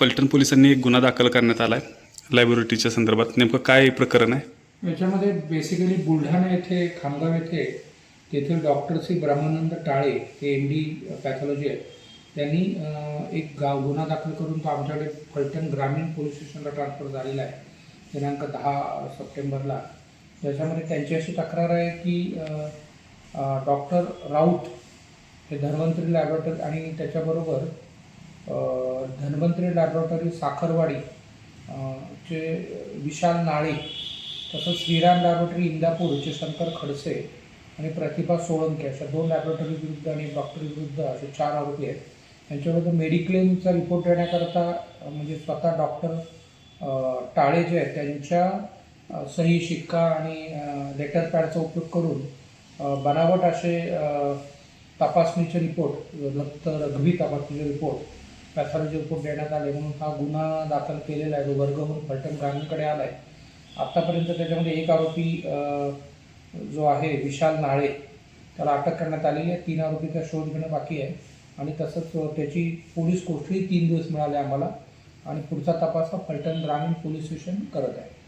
फलटण पोलिसांनी एक गुन्हा दाखल करण्यात आला आहे लायब्ररीच्या संदर्भात नेमकं काय प्रकरण आहे? याच्यामध्ये बेसिकली बुलढाणा येथे खामगाव येथे तेथील डॉक्टर श्री ब्रह्मानंद टाळे हे एम डी पॅथॉलॉजी आहेत. त्यांनी एक गाव गुन्हा दाखल करून तो आमच्याकडे फलटण ग्रामीण पोलीस स्टेशनला ट्रान्सफर झालेला आहे. दिनांक दहा सप्टेंबरला. त्याच्यामध्ये त्यांची अशी तक्रार आहे की डॉक्टर राऊत हे धन्वंतरी लॅबोरेटरी आणि त्याच्याबरोबर धन्वंतरी लॅबोरेटरी साखरवाडी चे विशाल नाळे तसंच श्रीराम लॅबोरेटरी इंदापूरचे शंकर खडसे आणि प्रतिभा सोळंके अशा दोन लॅबोरेटरी विरुद्ध आणि डॉक्टर विरुद्ध असे चार आरोपी आहेत. त्यांच्याविरुद्ध मेडिक्लेमचा रिपोर्ट देण्याकरता म्हणजे स्वतः डॉक्टर टाळे जे आहेत त्यांच्या सही शिक्का आणि लेटर पॅडचा उपयोग करून बनावट असे तपासणीचे रिपोर्ट रक्त रघवी तपासणीचे रिपोर्ट पॅथॉलॉजी रिपोर्ट देण्यात आले म्हणून हा गुन्हा दाखल केलेला आहे. जो वर्ग होऊन फलटण ग्रामीणकडे आला आहे आत्तापर्यंत त्याच्यामध्ये एक आरोपी जो आहे विशाल नाळे त्याला अटक करण्यात आलेली आहे. तीन आरोपीचा शोध घेणं बाकी आहे. आणि तसंच त्याची पोलीस कोठडी तीन दिवस मिळाले आम्हाला. आणि पुढचा तपास हा फलटण ग्रामीण पोलीस स्टेशन करत आहे.